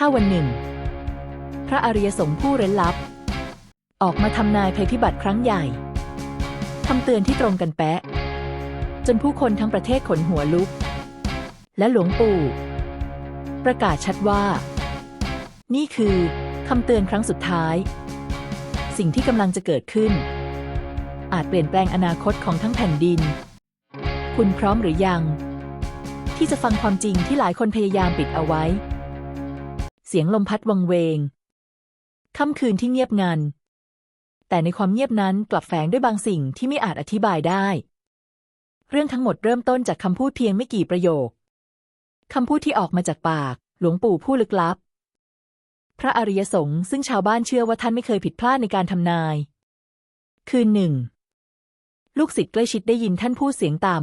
ถ้าวันหนึ่ง พระอริยสงฆ์ผู้เร้นลับ ออกมาทำนายภัยพิบัติครั้งใหญ่คำเตือนที่ตรงกันแปะ จนผู้คนทั้งประเทศขนหัวลุก และหลวงปู่ ประกาศชัดว่า นี่คือคำเตือนครั้งสุดท้าย สิ่งที่กำลังจะเกิดขึ้น อาจเปลี่ยนแปลงอนาคตของทั้งแผ่นดิน คุณพร้อมหรือยัง ที่จะฟังความจริงที่หลายคนพยายามปิดเอาไว้ เสียงลมพัดวังเวง ค่ำคืนที่เงียบงัน แต่ในความเงียบนั้นกลับแฝงด้วยบางสิ่งที่ไม่อาจอธิบายได้ เรื่องทั้งหมดเริ่มต้นจากคำพูดเพียงไม่กี่ประโยค คำพูดที่ออกมาจากปาก หลวงปู่ผู้ลึกลับ พระอริยสงฆ์ซึ่งชาวบ้านเชื่อว่าท่านไม่เคยผิดพลาดในการทำนาย คืนหนึ่ง ลูกศิษย์ใกล้ชิดได้ยินท่านพูดเสียงต่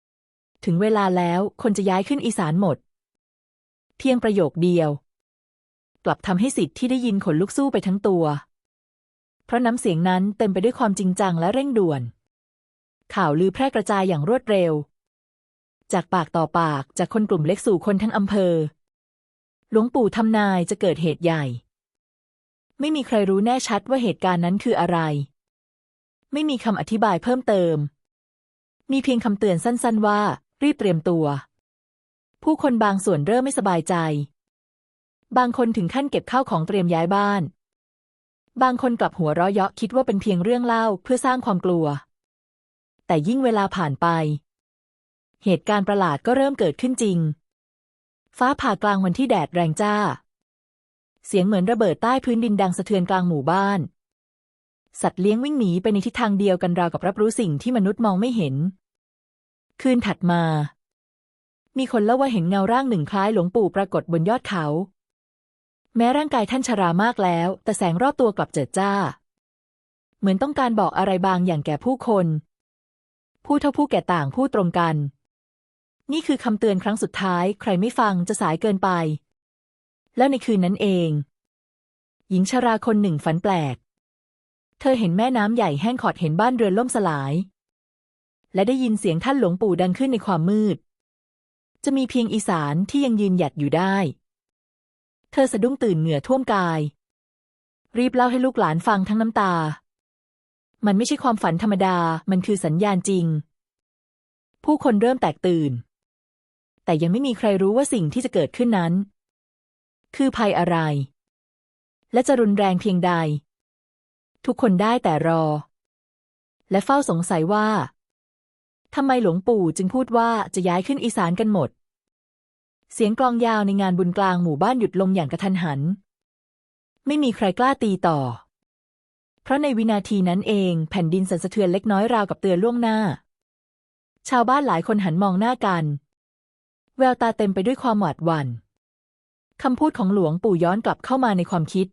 ำ ถึงเวลาแล้วคนจะย้ายขึ้นอีสานหมด เพียงประโยคเดียว กลับทำให้สิทธิ์ที่ได้ยินขนลุกสู้ไปทั้งตัว เพราะน้ำเสียงนั้นเต็มไปด้วยความจริงจังและเร่งด่วน ข่าวลือแพร่กระจายอย่างรวดเร็ว จากปากต่อปากจากคนกลุ่มเล็กสู่คนทั้งอำเภอ หลวงปู่ทำนายจะเกิดเหตุใหญ่ ไม่มีใครรู้แน่ชัดว่าเหตุการณ์นั้นคืออะไร ไม่มีคำอธิบายเพิ่มเติม มีเพียงคำเตือนสั้น ๆ ว่า รีบเตรียมตัว ผู้คนบางส่วนเริ่มไม่สบายใจ บางคนถึงขั้นเก็บข้าวของเตรียมย้ายบ้าน บางคนกลับหัวเราะเยาะคิดว่าเป็นเพียงเรื่องเล่าเพื่อสร้างความกลัว แต่ยิ่งเวลาผ่านไป เหตุการณ์ประหลาดก็เริ่มเกิดขึ้นจริง ฟ้าผ่ากลางวันที่แดดแรงจ้า เสียงเหมือนระเบิดใต้พื้นดินดังสะเทือนกลางหมู่บ้าน สัตว์เลี้ยงวิ่งหนีไปในทิศทางเดียวกันราวกับรับรู้สิ่งที่มนุษย์มองไม่เห็น คืนถัดมามีคนเล่าว่าเห็นเงาร่างหนึ่งคล้ายหลวงปู่ปรากฏบนยอดเขา แม้ร่างกายท่านชรามากแล้ว แต่แสงรอบตัวกลับเจิดจ้า เหมือนต้องการบอกอะไรบางอย่างแก่ผู้คน ผู้เท่าผู้แก่ต่างพูดตรงกัน นี่คือคำเตือนครั้งสุดท้าย ใครไม่ฟังจะสายเกินไป แล้วในคืนนั้นเอง หญิงชราคนหนึ่งฝันแปลก เธอเห็นแม่น้ำใหญ่แห้งขอดเห็นบ้านเรือนล่มสลาย และได้ยินเสียงท่านหลวงปู่ดังขึ้นในความมืด จะมีเพียงอีสานที่ยังยืนหยัดอยู่ได้ เธอสะดุ้งตื่นเหงื่อท่วมกาย รีบเล่าให้ลูกหลานฟังทั้งน้ำตา มันไม่ใช่ความฝันธรรมดา มันคือสัญญาณจริง ผู้คนเริ่มแตกตื่น แต่ยังไม่มีใครรู้ว่าสิ่งที่จะเกิดขึ้นนั้น คือภัยอะไร และจะรุนแรงเพียงใด ทุกคนได้แต่รอ และเฝ้าสงสัยว่าทำไมหลวงปู่จึงพูดว่าจะย้ายขึ้นอีสานกันหมด เสียงกลองยาวในงานบุญกลางหมู่บ้านหยุดลงอย่างกระทันหัน ไม่มีใครกล้าตีต่อ เพราะในวินาทีนั้นเองแผ่นดินสั่นสะเทือนเล็กน้อยราวกับเตือนล่วงหน้า ชาวบ้านหลายคนหันมองหน้ากัน แววตาเต็มไปด้วยความหวาดหวั่นคำพูดของหลวงปู่ย้อนกลับเข้ามาในความคิด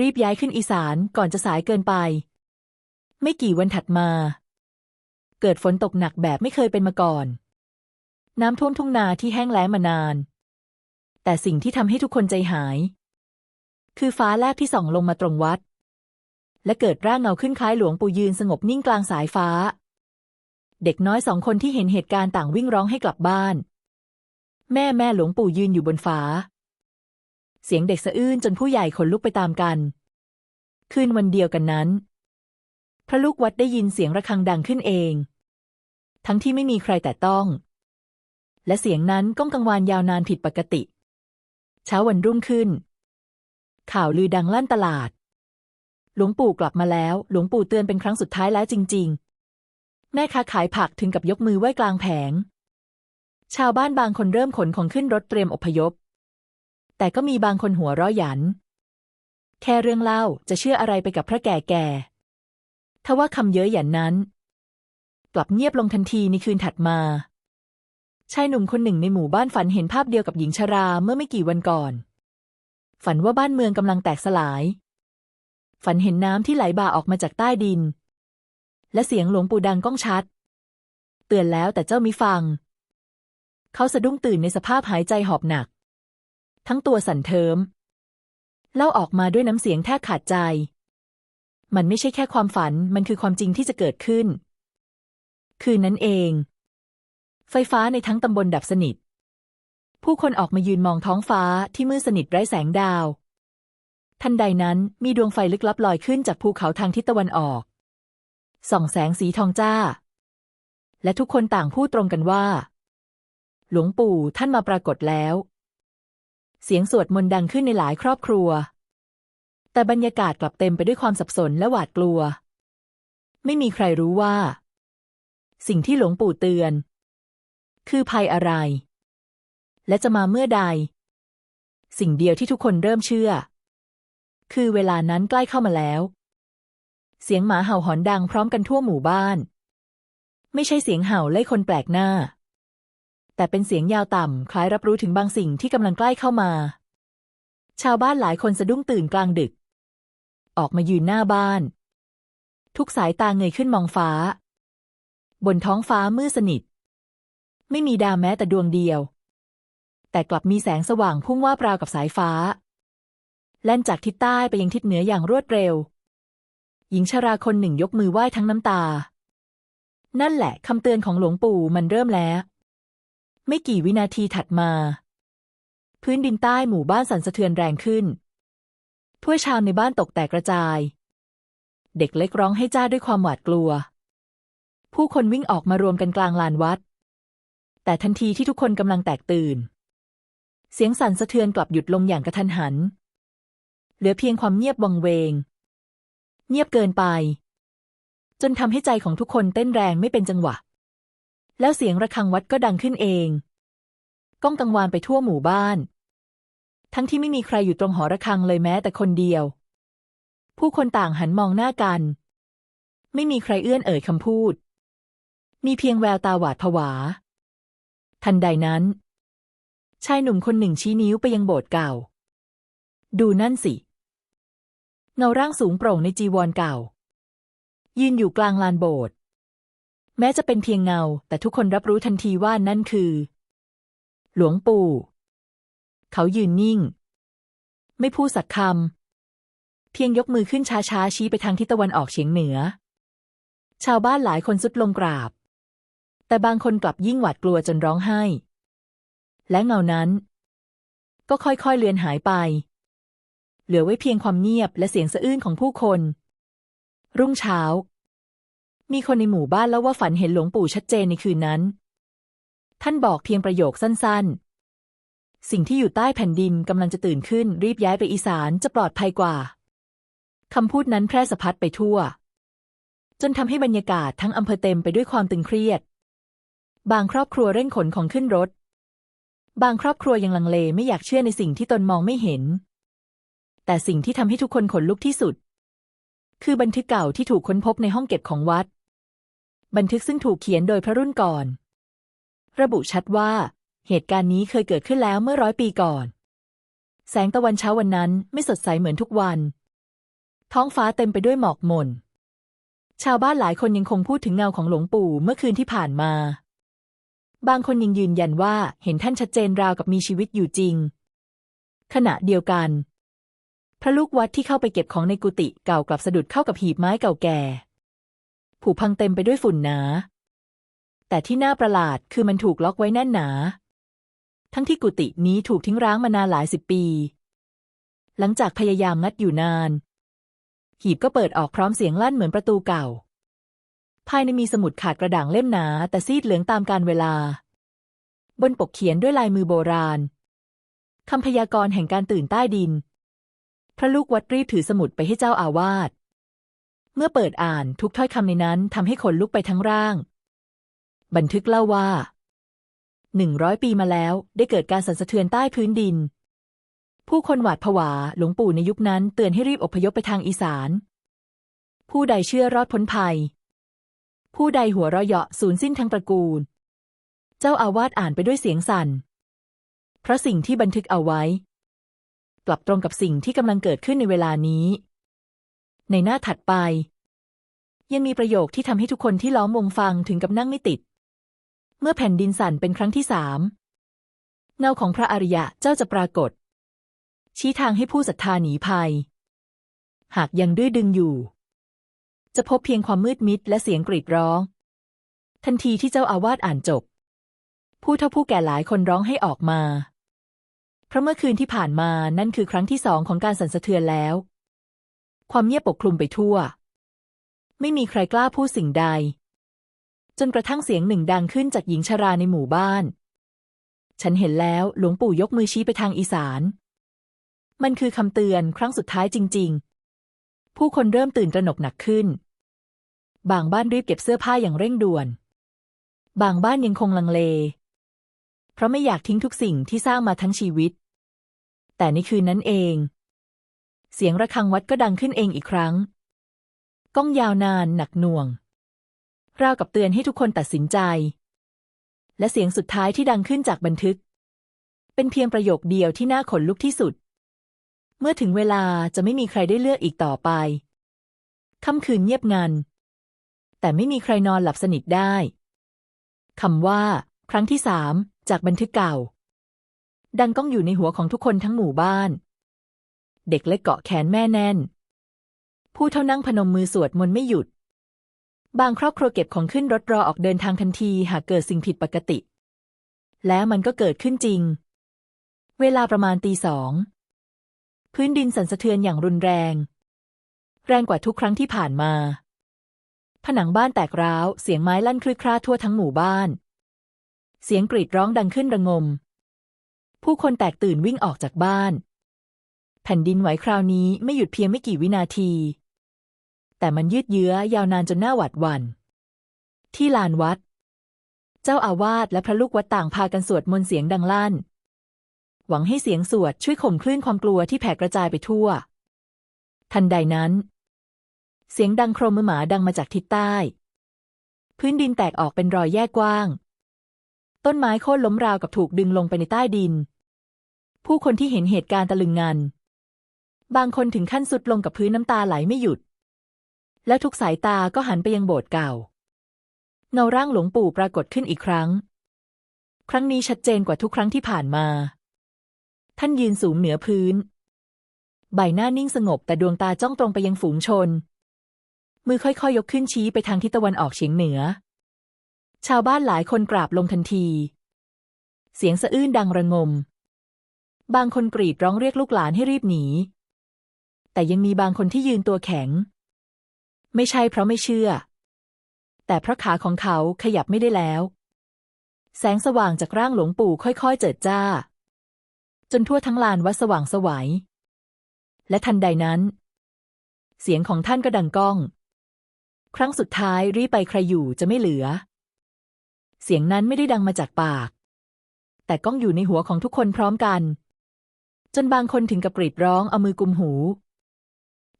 รีบย้ายขึ้นอีสานก่อนจะสายเกินไป ไม่กี่วันถัดมา เกิดฝนตกหนักแบบไม่เคยเป็นมาก่อน น้ำท่วมทุ่งนาที่แห้งแล้งมานาน แต่สิ่งที่ทำให้ทุกคนใจหาย คือฟ้าแลบที่ส่องลงมาตรงวัด และเกิดร่างเงาขึ้นคล้ายหลวงปู่ยืนสงบนิ่งกลางสายฟ้า เด็กน้อยสองคนที่เห็นเหตุการณ์ต่างวิ่งร้องให้กลับบ้าน แม่แม่หลวงปู่ยืนอยู่บนฟ้า เสียงเด็กสะอื้นจนผู้ใหญ่ขนลุกไปตามกันคืนวันเดียวกันนั้น พระลูกวัดได้ยินเสียงระฆังดังขึ้นเอง ทั้งที่ไม่มีใครแต่ต้อง และเสียงนั้นก้องกังวานยาวนานผิดปกติ เช้าวันรุ่งขึ้น ข่าวลือดังลั่นตลาด หลวงปู่กลับมาแล้ว หลวงปู่เตือนเป็นครั้งสุดท้ายแล้วจริง ๆ แม่ค้าขายผักถึงกับยกมือไหว้กลางแผง ชาวบ้านบางคนเริ่มขนของขึ้นรถเตรียมอพยพ แต่ก็มีบางคนหัวร้อหยัน แค่เรื่องเล่าจะเชื่ออะไรไปกับพระแก่แก่ทว่าคำเย้ยหยันนั้น กลับเงียบลงทันทีในคืนถัดมา ชายหนุ่มคนหนึ่งในหมู่บ้านฝันเห็นภาพเดียวกับหญิงชราเมื่อไม่กี่วันก่อน ฝันว่าบ้านเมืองกำลังแตกสลาย ฝันเห็นน้ำที่ไหลบ่าออกมาจากใต้ดิน และเสียงหลวงปู่ดังก้องชัด เตือนแล้วแต่เจ้ามิฟัง เขาสะดุ้งตื่นในสภาพหายใจหอบหนัก ทั้งตัวสั่นเทิม เล่าออกมาด้วยน้ำเสียงแทบขาดใจ มันไม่ใช่แค่ความฝันมันคือความจริงที่จะเกิดขึ้น คืนนั้นเอง ไฟฟ้าในทั้งตำบลดับสนิท ผู้คนออกมายืนมองท้องฟ้าที่มืดสนิทไร้แสงดาว ทันใดนั้นมีดวงไฟลึกลับลอยขึ้นจากภูเขาทางทิศตะวันออก ส่องแสงสีทองจ้า และทุกคนต่างพูดตรงกันว่า หลวงปู่ท่านมาปรากฏแล้ว เสียงสวดมนต์ดังขึ้นในหลายครอบครัว แต่บรรยากาศกลับเต็มไปด้วยความสับสนและหวาดกลัว ไม่มีใครรู้ว่า สิ่งที่หลวงปู่เตือน คือภัยอะไร และจะมาเมื่อใด สิ่งเดียวที่ทุกคนเริ่มเชื่อ คือเวลานั้นใกล้เข้ามาแล้ว เสียงหมาเห่าหอนดังพร้อมกันทั่วหมู่บ้าน ไม่ใช่เสียงเห่าไล่คนแปลกหน้า แต่เป็นเสียงยาวต่ำคล้ายรับรู้ถึงบางสิ่งที่กำลังใกล้เข้ามา ชาวบ้านหลายคนสะดุ้งตื่นกลางดึก ออกมายืนหน้าบ้าน ทุกสายตาเงยขึ้นมองฟ้า บนท้องฟ้ามืดสนิท ไม่มีดาวแม้แต่ดวงเดียว แต่กลับมีแสงสว่างพุ่งว่าบราวกับสายฟ้า แล่นจากทิศใต้ไปยังทิศเหนืออย่างรวดเร็ว หญิงชราคนหนึ่งยกมือไหว้ทั้งน้ำตา นั่นแหละคำเตือนของหลวงปู่มันเริ่มแล้ว ไม่กี่วินาทีถัดมา พื้นดินใต้หมู่บ้านสั่นสะเทือนแรงขึ้นถ้วยชามในบ้านตกแตกกระจาย เด็กเล็กร้องให้จ้าด้วยความหวาดกลัว ผู้คนวิ่งออกมารวมกันกลางลานวัด แต่ทันทีที่ทุกคนกำลังแตกตื่น เสียงสั่นสะเทือนกลับหยุดลงอย่างกระทันหัน เหลือเพียงความเงียบวังเวง เงียบเกินไป จนทำให้ใจของทุกคนเต้นแรงไม่เป็นจังหวะ แล้วเสียงระฆังวัดก็ดังขึ้นเอง ก้องกังวานไปทั่วหมู่บ้าน ทั้งที่ไม่มีใครอยู่ตรงหอระฆังเลยแม้แต่คนเดียว ผู้คนต่างหันมองหน้ากัน ไม่มีใครเอื้อนเอ่ยคำพูดมีเพียงแววตาหวาดผวา ทันใดนั้น ชายหนุ่มคนหนึ่งชี้นิ้วไปยังโบสถ์เก่า ดูนั่นสิ เงาร่างสูงโปร่งในจีวรเก่า ยืนอยู่กลางลานโบสถ์แม้จะเป็นเพียงเงา แต่ทุกคนรับรู้ทันทีว่านั่นคือ หลวงปู่ เขายืนนิ่ง ไม่พูดสักคำเพียงยกมือขึ้นช้าๆชี้ไปทางทิศตะวันออกเฉียงเหนือ ชาวบ้านหลายคนสุดลงกราบ แต่บางคนกลับยิ่งหวาดกลัวจนร้องไห้ และเงานั้น ก็ค่อยๆเลือนหายไป เหลือไว้เพียงความเงียบและเสียงสะอื้นของผู้คน รุ่งเช้า มีคนในหมู่บ้านเล่าว่าฝันเห็นหลวงปู่ชัดเจนในคืนนั้น ท่านบอกเพียงประโยคสั้นๆ สิ่งที่อยู่ใต้แผ่นดินกำลังจะตื่นขึ้นรีบย้ายไปอีสานจะปลอดภัยกว่าคำพูดนั้นแพร่สะพัดไปทั่ว จนทำให้บรรยากาศทั้งอำเภอเต็มไปด้วยความตึงเครียด บางครอบครัวเร่งขนของขึ้นรถ บางครอบครัวยังลังเลไม่อยากเชื่อในสิ่งที่ตนมองไม่เห็น แต่สิ่งที่ทำให้ทุกคนขนลุกที่สุด คือบันทึกเก่าที่ถูกค้นพบในห้องเก็บของวัด บันทึกซึ่งถูกเขียนโดยพระรุ่นก่อน ระบุชัดว่า เหตุการณ์นี้เคยเกิดขึ้นแล้วเมื่อร้อยปีก่อน แสงตะวันเช้าวันนั้นไม่สดใสเหมือนทุกวัน ท้องฟ้าเต็มไปด้วยหมอกหม่นชาวบ้านหลายคนยังคงพูดถึงเงาของหลวงปู่เมื่อคืนที่ผ่านมา บางคนยังยืนยันว่าเห็นท่านชัดเจนราวกับมีชีวิตอยู่จริง ขณะเดียวกัน พระลูกวัดที่เข้าไปเก็บของในกุฏิเก่ากลับสะดุดเข้ากับหีบไม้เก่าแก่ ผุพังเต็มไปด้วยฝุ่นหนา แต่ที่น่าประหลาดคือมันถูกล็อกไว้แน่นหนา ทั้งที่กุฏินี้ถูกทิ้งร้างมานานหลายสิบปี หลังจากพยายามงัดอยู่นาน หีบก็เปิดออกพร้อมเสียงลั่นเหมือนประตูเก่า ภายในมีสมุดขาดกระด่างเล่มหนา แต่ซีดเหลืองตามกาลเวลา บนปกเขียนด้วยลายมือโบราณคำพยากรณ์แห่งการตื่นใต้ดิน พระลูกวัดรีบถือสมุดไปให้เจ้าอาวาส เมื่อเปิดอ่านทุกถ้อยคำในนั้นทำให้ขนลุกไปทั้งร่าง บันทึกเล่าว่าหนึ่งร้อยปีมาแล้วได้เกิดการสั่นสะเทือนใต้พื้นดิน ผู้คนหวาดผวาหลวงปู่ในยุคนั้นเตือนให้รีบอพยพไปทางอีสาน ผู้ใดเชื่อรอดพ้นภัย ผู้ใดหัวเราะเยาะสูญสิ้นทั้งตระกูล เจ้าอาวาสอ่านไปด้วยเสียงสั่น เพราะสิ่งที่บันทึกเอาไว้ กลับตรงกับสิ่งที่กำลังเกิดขึ้นในเวลานี้ ในหน้าถัดไป ยังมีประโยคที่ทำให้ทุกคนที่ล้อมวงฟังถึงกับนั่งไม่ติด เมื่อแผ่นดินสั่นเป็นครั้งที่สามเงาของพระอริยะเจ้าจะปรากฏ ชี้ทางให้ผู้ศรัทธาหนีภัย หากยังดื้อดึงอยู่ จะพบเพียงความมืดมิดและเสียงกรีดร้อง ทันทีที่เจ้าอาวาสอ่านจบ ผู้เฒ่าผู้แก่หลายคนร้องให้ออกมา เพราะเมื่อคืนที่ผ่านมานั่นคือครั้งที่สองของการสั่นสะเทือนแล้ว ความเงียบปกคลุมไปทั่ว ไม่มีใครกล้าพูดสิ่งใด จนกระทั่งเสียงหนึ่งดังขึ้นจากหญิงชราในหมู่บ้าน ฉันเห็นแล้วหลวงปู่ยกมือชี้ไปทางอีสาน มันคือคำเตือนครั้งสุดท้ายจริง ๆ ผู้คนเริ่มตื่นตระหนกหนักขึ้น บางบ้านรีบเก็บเสื้อผ้าอย่างเร่งด่วน บางบ้านยังคงลังเล เพราะไม่อยากทิ้งทุกสิ่งที่สร้างมาทั้งชีวิต แต่ในคืนนั้นเอง เสียงระฆังวัดก็ดังขึ้นเองอีกครั้ง ก้องยาวนานหนักหน่วง ราวกับเตือนให้ทุกคนตัดสินใจ และเสียงสุดท้ายที่ดังขึ้นจากบันทึก เป็นเพียงประโยคเดียวที่น่าขนลุกที่สุด เมื่อถึงเวลาจะไม่มีใครได้เลือกอีกต่อไปค่ำคืนเงียบงัน แต่ไม่มีใครนอนหลับสนิทได้คำว่า ครั้งที่สามจากบันทึกเก่า ดังก้องอยู่ในหัวของทุกคนทั้งหมู่บ้าน เด็กเล็กเกาะแขนแม่แน่น ผู้เท่านั่งพนมมือสวดมนต์ไม่หยุด บางครอบครัวเก็บของขึ้นรถรอออกเดินทางทันทีหากเกิดสิ่งผิดปกติ แล้วมันก็เกิดขึ้นจริง เวลาประมาณตีสอง พื้นดินสั่นสะเทือนอย่างรุนแรง แรงกว่าทุกครั้งที่ผ่านมา ผนังบ้านแตกร้าว เสียงไม้ลั่นคลือคร่าทั่วทั้งหมู่บ้าน เสียงกรีดร้องดังขึ้นระงม ผู้คนแตกตื่นวิ่งออกจากบ้าน แผ่นดินไหวคราวนี้ไม่หยุดเพียงไม่กี่วินาที แต่มันยืดเยื้อยาวนานจนน่าหวาดหวัน่น ที่ลานวัด เจ้าอาวาสและพระลูกวัดต่างพากันสวดมนต์เสียงดังลั่น หวังให้เสียงสวดช่วยข่มคลื่นความกลัวที่แผ่กระจายไปทั่ว ทันใดนั้น เสียงดังโครมมือหมาดังมาจากทิศใต้ พื้นดินแตกออกเป็นรอยแยกกว้าง ต้นไม้โค่นล้มราวกับถูกดึงลงไปในใต้ดิน ผู้คนที่เห็นเหตุการณ์ตะลึงงัน บางคนถึงขั้นสุดลงกับพื้นน้ำตาไหลไม่หยุด แล้วทุกสายตาก็หันไปยังโบสถ์เก่า เงาร่างหลวงปู่ปรากฏขึ้นอีกครั้ง ครั้งนี้ชัดเจนกว่าทุกครั้งที่ผ่านมา ท่านยืนสูงเหนือพื้น ใบหน้านิ่งสงบแต่ดวงตาจ้องตรงไปยังฝูงชน มือค่อยๆยยกขึ้นชี้ไปทางทิศตะวันออกเฉียงเหนือ ชาวบ้านหลายคนกราบลงทันที เสียงสะอื้นดังระงม บางคนกรีดร้องเรียกลูกหลานให้รีบหนี แต่ยังมีบางคนที่ยืนตัวแข็ง ไม่ใช่เพราะไม่เชื่อ แต่เพราะขาของเขาขยับไม่ได้แล้ว แสงสว่างจากร่างหลวงปู่ค่อยๆ เจิดจ้า จนทั่วทั้งลานวัดสว่างสวยัย และทันใดนั้น เสียงของท่านก็ดังก้อง ครั้งสุดท้ายรีบไปใครอยู่จะไม่เหลือ เสียงนั้นไม่ได้ดังมาจากปาก แต่ก้องอยู่ในหัวของทุกคนพร้อมกัน จนบางคนถึงกับกรีดร้องเอามือกุมหู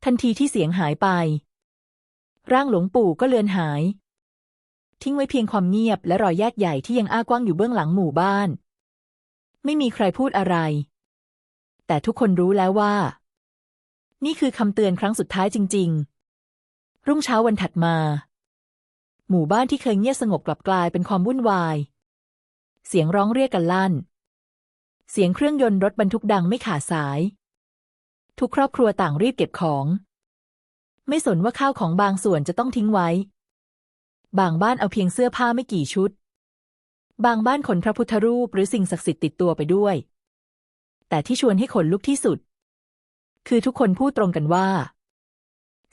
ทันทีที่เสียงหายไป ร่างหลวงปู่ก็เลือนหาย ทิ้งไว้เพียงความเงียบและรอยแยกใหญ่ที่ยังอ้ากว้างอยู่เบื้องหลังหมู่บ้าน ไม่มีใครพูดอะไร แต่ทุกคนรู้แล้วว่า นี่คือคำเตือนครั้งสุดท้ายจริง ๆ รุ่งเช้าวันถัดมา หมู่บ้านที่เคยเงียบสงบกลับกลายเป็นความวุ่นวาย เสียงร้องเรียกกันลั่น เสียงเครื่องยนต์รถบรรทุกดังไม่ขาดสาย ทุกครอบครัวต่างรีบเก็บของ ไม่สนว่าข้าวของบางส่วนจะต้องทิ้งไว้ บางบ้านเอาเพียงเสื้อผ้าไม่กี่ชุด บางบ้านขนพระพุทธรูปหรือสิ่งศักดิ์สิทธิ์ติดตัวไปด้วย แต่ที่ชวนให้ขนลุกที่สุด คือทุกคนพูดตรงกันว่า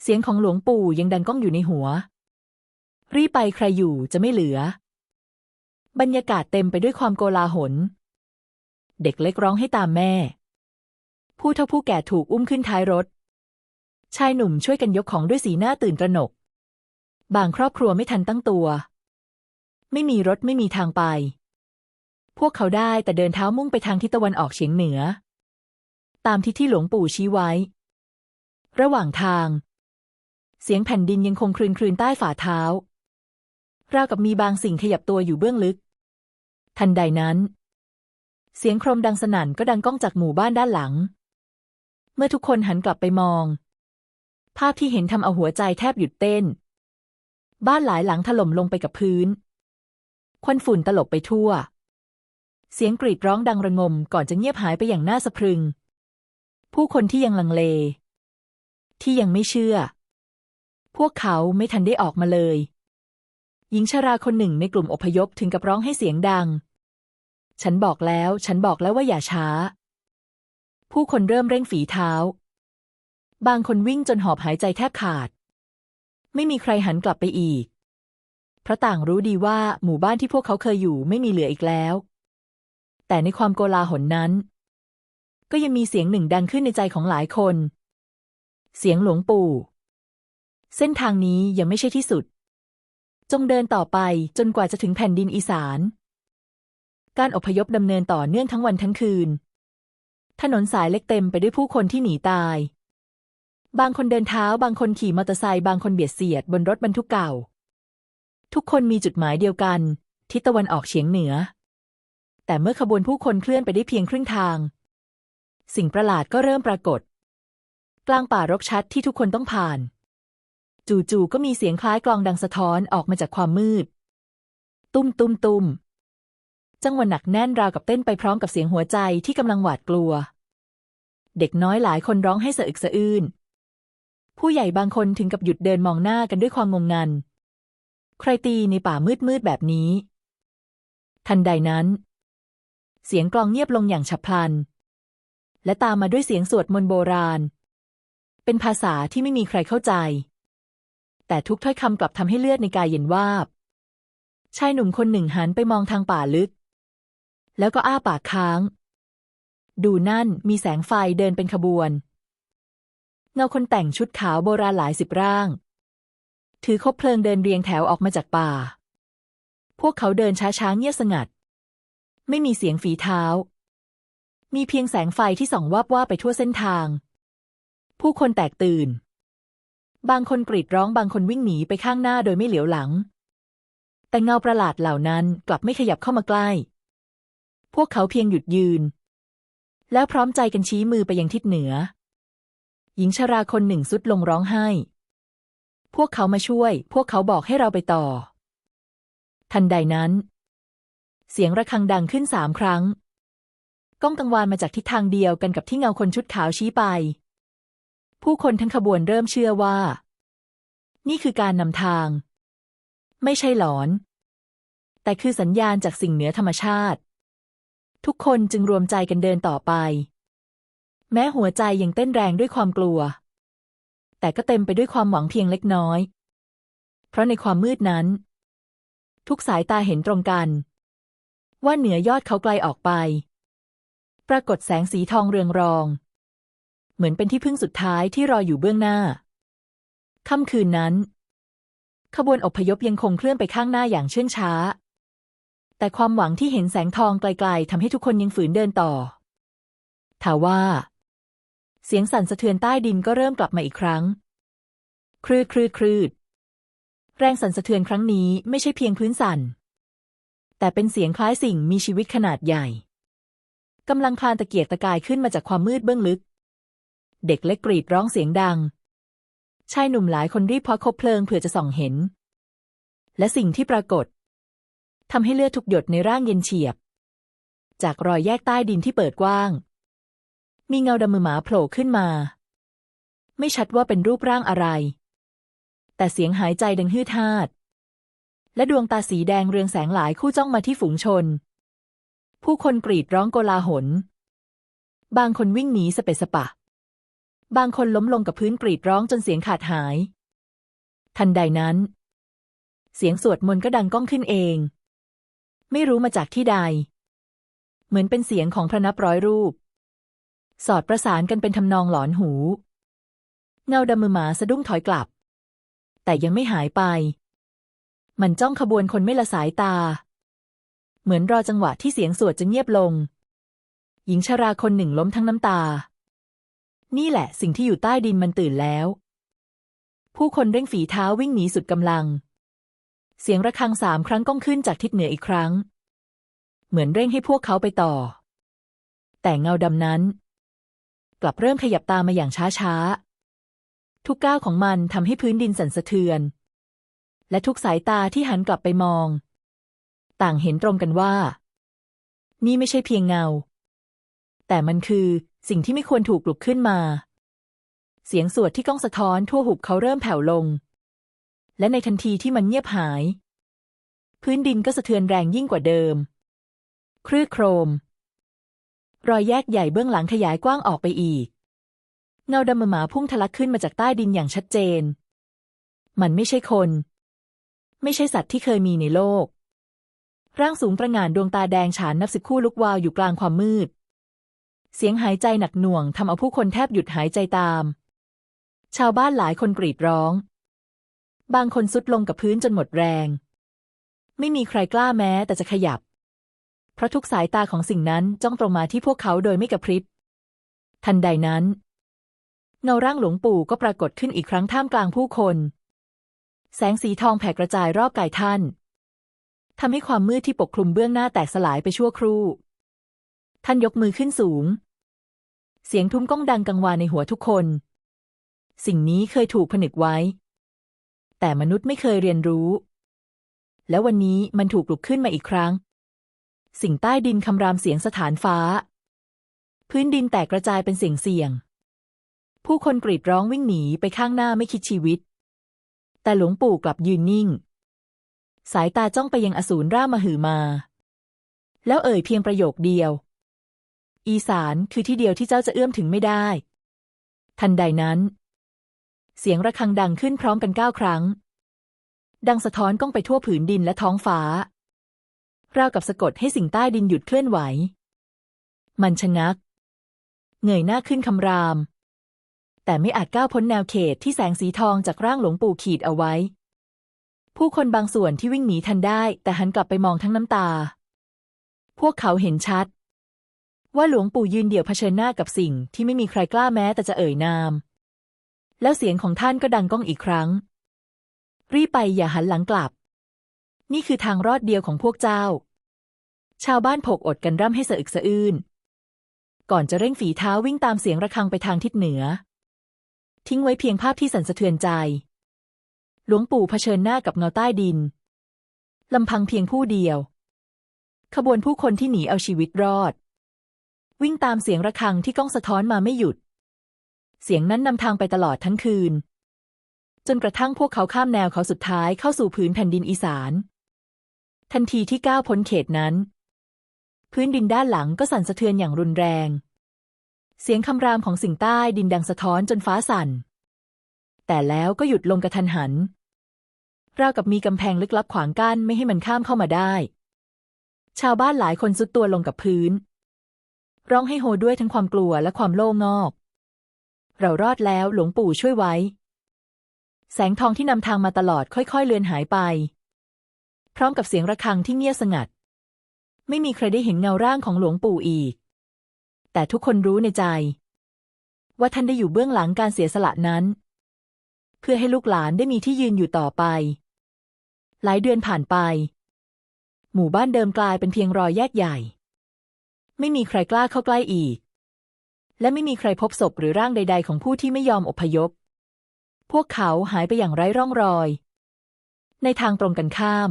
เสียงของหลวงปู่ยังดังก้องอยู่ในหัว รีไปใครอยู่จะไม่เหลือ บรรยากาศเต็มไปด้วยความโกลาหล เด็กเล็กร้องให้ตามแม่ ผู้เฒ่าผู้แก่ถูกอุ้มขึ้นท้ายรถ ชายหนุ่มช่วยกันยกของด้วยสีหน้าตื่นตระหนก บางครอบครัวไม่ทันตั้งตัว ไม่มีรถไม่มีทางไป พวกเขาได้แต่เดินเท้ามุ่งไปทางทิศตะวันออกเฉียงเหนือ ตามที่ที่หลวงปู่ชี้ไว้ ระหว่างทาง เสียงแผ่นดินยังคงคลืนคลืนใต้ฝ่าเท้า ราวกับมีบางสิ่งขยับตัวอยู่เบื้องลึก ทันใดนั้น เสียงโครมดังสนั่นก็ดังก้องจากหมู่บ้านด้านหลัง เมื่อทุกคนหันกลับไปมอง ภาพที่เห็นทำเอาหัวใจแทบหยุดเต้นบ้านหลายหลังถล่มลงไปกับพื้น ควันฝุ่นตลบไปทั่ว เสียงกรีดร้องดังระงมก่อนจะเงียบหายไปอย่างน่าสะพรึง ผู้คนที่ยังลังเล ที่ยังไม่เชื่อ พวกเขาไม่ทันได้ออกมาเลย หญิงชราคนหนึ่งในกลุ่มอพยพถึงกับร้องให้เสียงดัง ฉันบอกแล้ว ฉันบอกแล้วว่าอย่าช้า ผู้คนเริ่มเร่งฝีเท้า บางคนวิ่งจนหอบหายใจแทบขาด ไม่มีใครหันกลับไปอีก เพราะต่างรู้ดีว่าหมู่บ้านที่พวกเขาเคยอยู่ไม่มีเหลืออีกแล้ว แต่ในความโกลาหลนั้น ก็ยังมีเสียงหนึ่งดังขึ้นในใจของหลายคน เสียงหลวงปู่ เส้นทางนี้ยังไม่ใช่ที่สุด จงเดินต่อไปจนกว่าจะถึงแผ่นดินอีสาน การอพยพดำเนินต่อเนื่องทั้งวันทั้งคืน ถนนสายเล็กเต็มไปด้วยผู้คนที่หนีตายบางคนเดินเท้า บางคนขี่มอเตอร์ไซค์ บางคนเบียดเสียดบนรถบรรทุกเก่า ทุกคนมีจุดหมายเดียวกัน ทิศตะวันออกเฉียงเหนือ แต่เมื่อขบวนผู้คนเคลื่อนไปได้เพียงครึ่งทาง สิ่งประหลาดก็เริ่มปรากฏ กลางป่ารกชัดที่ทุกคนต้องผ่าน จู่ๆก็มีเสียงคล้ายกลองดังสะท้อนออกมาจากความมืด ตุ้มตุ้มตุ้มจังหวะหนักแน่นราวกับเต้นไปพร้อมกับเสียงหัวใจที่กำลังหวาดกลัว เด็กน้อยหลายคนร้องให้สะอึกสะอื้นผู้ใหญ่บางคนถึงกับหยุดเดินมองหน้ากันด้วยความงงงัน ใครตีในป่ามืดมืดๆแบบนี้ ทันใดนั้น เสียงกลองเงียบลงอย่างฉับพลัน และตามมาด้วยเสียงสวดมนต์โบราณ เป็นภาษาที่ไม่มีใครเข้าใจ แต่ทุกถ้อยคำกลับทำให้เลือดในกายเย็นวาบ ชายหนุ่มคนหนึ่งหันไปมองทางป่าลึก แล้วก็อ้าปากค้าง ดูนั่นมีแสงไฟเดินเป็นขบวน เงาคนแต่งชุดขาวโบราณหลายสิบร่าง ถือคบเพลิงเดินเรียงแถวออกมาจากป่า พวกเขาเดินช้าๆเงียบสงัด ไม่มีเสียงฝีเท้า มีเพียงแสงไฟที่ส่องวาบว่าไปทั่วเส้นทาง ผู้คนแตกตื่น บางคนกรีดร้องบางคนวิ่งหนีไปข้างหน้าโดยไม่เหลียวหลัง แต่เงาประหลาดเหล่านั้นกลับไม่ขยับเข้ามาใกล้ พวกเขาเพียงหยุดยืน แล้วพร้อมใจกันชี้มือไปยังทิศเหนือ หญิงชราคนหนึ่งสุดลงร้องไห้ พวกเขามาช่วย พวกเขาบอกให้เราไปต่อ ทันใดนั้น เสียงระฆังดังขึ้นสามครั้ง ก้องกังวานมาจากทิศทางเดียวกันกับที่เงาคนชุดขาวชี้ไป ผู้คนทั้งขบวนเริ่มเชื่อว่า นี่คือการนำทาง ไม่ใช่หลอน แต่คือสัญญาณจากสิ่งเหนือธรรมชาติ ทุกคนจึงรวมใจกันเดินต่อไป แม้หัวใจยังเต้นแรงด้วยความกลัว แต่ก็เต็มไปด้วยความหวังเพียงเล็กน้อย เพราะในความมืดนั้น ทุกสายตาเห็นตรงกัน ว่าเหนือยอดเขาไกลออกไป ปรากฏแสงสีทองเรืองรอง เหมือนเป็นที่พึ่งสุดท้ายที่รออยู่เบื้องหน้า ค่ำคืนนั้น ขบวนอพยพยังคงเคลื่อนไปข้างหน้าอย่างเชื่องช้า แต่ความหวังที่เห็นแสงทองไกลๆทำให้ทุกคนยังฝืนเดินต่อถาว่า เสียงสั่นสะเทือนใต้ดินก็เริ่มกลับมาอีกครั้งครืดครืดครืด แรงสั่นสะเทือนครั้งนี้ไม่ใช่เพียงพื้นสั่น แต่เป็นเสียงคล้ายสิ่งมีชีวิตขนาดใหญ่กำลังคลานตะเกียกตะกายขึ้นมาจากความมืดเบื้องลึก เด็กเล็กกรีดร้องเสียงดัง ชายหนุ่มหลายคนรีบคว้าคบเพลิงเผื่อจะส่องเห็น และสิ่งที่ปรากฏทำให้เลือดทุกหยดในร่างเย็นเฉียบ จากรอยแยกใต้ดินที่เปิดกว้าง มีเงาดำมือหมาโผล่ขึ้นมา ไม่ชัดว่าเป็นรูปร่างอะไร แต่เสียงหายใจดังฮืดฮาด และดวงตาสีแดงเรืองแสงหลายคู่จ้องมาที่ฝูงชน ผู้คนกรีดร้องโกลาหล บางคนวิ่งหนีสเปสปะ บางคนล้มลงกับพื้นกรีดร้องจนเสียงขาดหาย ทันใดนั้น เสียงสวดมนต์ก็ดังก้องขึ้นเอง ไม่รู้มาจากที่ใด เหมือนเป็นเสียงของพระนับร้อยรูป สอดประสานกันเป็นทำนองหลอนหู เงาดำมือหมาสะดุ้งถอยกลับ แต่ยังไม่หายไป มันจ้องขบวนคนไม่ละสายตา เหมือนรอจังหวะที่เสียงสวดจะเงียบลง หญิงชราคนหนึ่งล้มทั้งน้ำตา นี่แหละสิ่งที่อยู่ใต้ดินมันตื่นแล้ว ผู้คนเร่งฝีเท้าวิ่งหนีสุดกำลัง เสียงระฆังสามครั้งก้องขึ้นจากทิศเหนืออีกครั้ง เหมือนเร่งให้พวกเขาไปต่อ แต่เงาดำนั้น กลับเริ่มขยับตามมาอย่างช้าๆ ทุกก้าวของมันทำให้พื้นดินสั่นสะเทือน และทุกสายตาที่หันกลับไปมอง ต่างเห็นตรงกันว่า นี่ไม่ใช่เพียงเงา แต่มันคือสิ่งที่ไม่ควรถูกปลุกขึ้นมา เสียงสวดที่ก้องสะท้อนทั่วหุบเขาเริ่มแผ่วลง และในทันทีที่มันเงียบหาย พื้นดินก็สะเทือนแรงยิ่งกว่าเดิมครื้โครม รอยแยกใหญ่เบื้องหลังขยายกว้างออกไปอีก เงาดำมหมาพุ่งทะลักขึ้นมาจากใต้ดินอย่างชัดเจน มันไม่ใช่คน ไม่ใช่สัตว์ที่เคยมีในโลก ร่างสูงประหงานดวงตาแดงฉานนับสิบคู่ลุกวาวอยู่กลางความมืด เสียงหายใจหนักหน่วงทำเอาผู้คนแทบหยุดหายใจตาม ชาวบ้านหลายคนกรีดร้อง บางคนสุดลงกับพื้นจนหมดแรง ไม่มีใครกล้าแม้แต่จะขยับ เพราะทุกสายตาของสิ่งนั้นจ้องตรงมาที่พวกเขาโดยไม่กระพริบ ทันใดนั้น เงาร่างหลวงปู่ก็ปรากฏขึ้นอีกครั้งท่ามกลางผู้คน แสงสีทองแผ่กระจายรอบกายท่านทำให้ความมืดที่ปกคลุมเบื้องหน้าแตกสลายไปชั่วครู่ ท่านยกมือขึ้นสูง เสียงทุ้มก้องดังกังวานในหัวทุกคน สิ่งนี้เคยถูกผนึกไว้ แต่มนุษย์ไม่เคยเรียนรู้ แล้ววันนี้มันถูกปลุกขึ้นมาอีกครั้ง สิ่งใต้ดินคำรามเสียงสถานฟ้า พื้นดินแตกกระจายเป็นเสียงเสียง ผู้คนกรีดร้องวิ่งหนีไปข้างหน้าไม่คิดชีวิต แต่หลวงปู่กลับยืนนิ่ง สายตาจ้องไปยังอสูรร่ามหือมา แล้วเอ่ยเพียงประโยคเดียว อีสานคือที่เดียวที่เจ้าจะเอื้อมถึงไม่ได้ ทันใดนั้น เสียงระฆังดังขึ้นพร้อมกันเก้าครั้ง ดังสะท้อนก้องไปทั่วผืนดินและท้องฟ้า ราวกับสะกดให้สิ่งใต้ดินหยุดเคลื่อนไหว มันชะงัก เงยหน้าขึ้นคำราม แต่ไม่อาจก้าวพ้นแนวเขตที่แสงสีทองจากร่างหลวงปู่ขีดเอาไว้ ผู้คนบางส่วนที่วิ่งหนีทันได้ แต่หันกลับไปมองทั้งน้ำตา พวกเขาเห็นชัด ว่าหลวงปู่ยืนเดี่ยวเผชิญหน้ากับสิ่งที่ไม่มีใครกล้าแม้แต่จะเอ่ยนาม แล้วเสียงของท่านก็ดังก้องอีกครั้ง รีบไปอย่าหันหลังกลับนี่คือทางรอดเดียวของพวกเจ้า ชาวบ้านโผกอดกันร่ำให้สะอึกสะอื้น ก่อนจะเร่งฝีเท้าวิ่งตามเสียงระฆังไปทางทิศเหนือ ทิ้งไว้เพียงภาพที่สั่นสะเทือนใจ หลวงปู่เผชิญหน้ากับเงาใต้ดินลำพังเพียงผู้เดียว ขบวนผู้คนที่หนีเอาชีวิตรอด วิ่งตามเสียงระฆังที่ก้องสะท้อนมาไม่หยุด เสียงนั้นนำทางไปตลอดทั้งคืน จนกระทั่งพวกเขาข้ามแนวเขาสุดท้ายเข้าสู่พื้นแผ่นดินอีสาน ทันทีที่ก้าวพ้นเขตนั้น พื้นดินด้านหลังก็สั่นสะเทือนอย่างรุนแรง เสียงคำรามของสิ่งใต้ดินดังสะท้อนจนฟ้าสั่น แต่แล้วก็หยุดลงกระทันหัน ราวกับมีกำแพงลึกลับขวางกั้นไม่ให้มันข้ามเข้ามาได้ ชาวบ้านหลายคนสุดตัวลงกับพื้น ร้องให้โฮด้วยทั้งความกลัวและความโล่งอก เรารอดแล้วหลวงปู่ช่วยไว้ แสงทองที่นำทางมาตลอดค่อยๆ เลือนหายไป พร้อมกับเสียงระฆังที่เงียบสงัด ไม่มีใครได้เห็นเงาร่างของหลวงปู่อีก แต่ทุกคนรู้ในใจ ว่าท่านได้อยู่เบื้องหลังการเสียสละนั้น เพื่อให้ลูกหลานได้มีที่ยืนอยู่ต่อไป หลายเดือนผ่านไป หมู่บ้านเดิมกลายเป็นเพียงรอยแยกใหญ่ ไม่มีใครกล้าเข้าใกล้อีก และไม่มีใครพบศพหรือร่างใด ๆ ของผู้ที่ไม่ยอมอพยพ พวกเขาหายไปอย่างไร้ร่องรอย ในทางตรงกันข้าม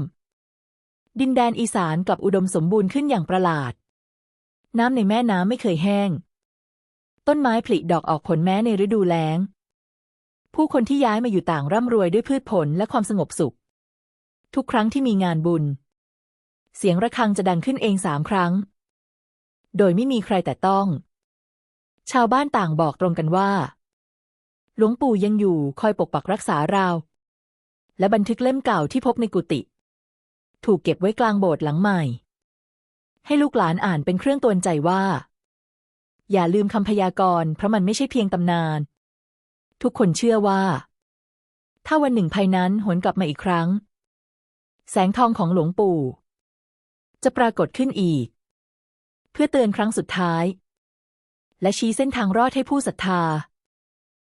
ดินแดนอีสานกลับอุดมสมบูรณ์ขึ้นอย่างประหลาด น้ำในแม่น้ำไม่เคยแห้ง ต้นไม้ผลิดอกออกผลแม้ในฤดูแล้ง ผู้คนที่ย้ายมาอยู่ต่างร่ำรวยด้วยพืชผลและความสงบสุข ทุกครั้งที่มีงานบุญ เสียงระฆังจะดังขึ้นเองสามครั้ง โดยไม่มีใครแต่ต้อง ชาวบ้านต่างบอกตรงกันว่า หลวงปู่ยังอยู่คอยปกปักรักษาเรา และบันทึกเล่มเก่าที่พบในกุฏิ ถูกเก็บไว้กลางโบสถ์หลังใหม่ ให้ลูกหลานอ่านเป็นเครื่องตือนใจว่า อย่าลืมคำพยากรณ์เพราะมันไม่ใช่เพียงตำนาน ทุกคนเชื่อว่า ถ้าวันหนึ่งภัยนั้นหวนกลับมาอีกครั้ง แสงทองของหลวงปู่ จะปรากฏขึ้นอีก เพื่อเตือนครั้งสุดท้าย และชี้เส้นทางรอดให้ผู้ศรัทธา